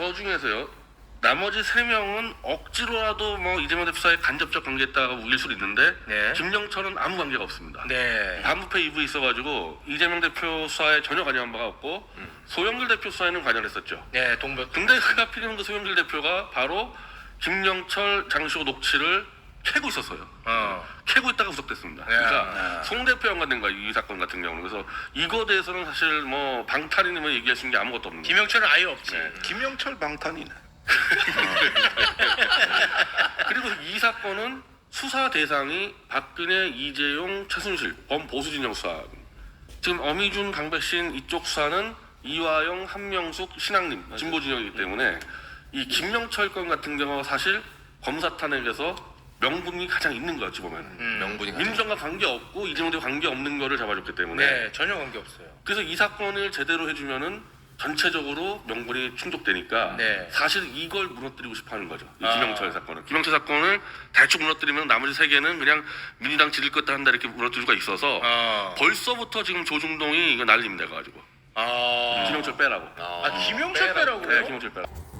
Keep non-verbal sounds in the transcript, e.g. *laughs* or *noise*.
저 중에서요. 나머지 세 명은 억지로라도 뭐 이재명 대표사에 간접적 관계했다가 우길 수도 있는데 네. 김영철은 아무 관계가 없습니다. 네. 반부패 이부 있어가지고 이재명 대표 수사에 전혀 관여한 바가 없고 소영길 대표 수사에는 관여했었죠. 네, 동백. 근데 그 하필이면 그 소영길 대표가 바로 김영철 장시호 녹취를 캐고 있었어요. 어. 캐고 있다가 구속됐습니다. 네. 그러니까 송 대표 연관된 거야 이 사건 같은 경우는. 그래서 이거 대해서는 사실 뭐 방탄이면 얘기할 수 있는 게 아무것도 없는 거예요. 김영철은 아예 없지. 네. 김영철 방탄이네. *laughs* 그리고 이 사건은 수사 대상이 박근혜, 이재용, 최순실, 범보수 진영 수사. 지금 어미준, 강백신 이쪽 수사는 이화영, 한명숙, 신학님 진보 진영이기 때문에 이 김영철 건 같은 경우 사실 검사 탄핵에서 명분이 가장 있는 거야 어찌 보면. 음. 명분이 민주당과 관계 없고 이재명 대표 관계 없는 거를 잡아줬기 때문에 네, 전혀 관계 없어요. 그래서 이 사건을 제대로 해주면은 전체적으로 명분이 충족되니까 네. 사실 이걸 무너뜨리고 싶어하는 거죠. 이 아. 김영철 사건은. 김영철 사건을 대충 무너뜨리면 나머지 세 개는 그냥 민주당 지릴 것다 한다 이렇게 무너뜨릴 수가 있어서 어. 벌써부터 지금 조중동이 이거 난립니다. 가지고 아. 김영철 빼라고. 아, 김영철 빼라고요? 네, 김영철 빼라고.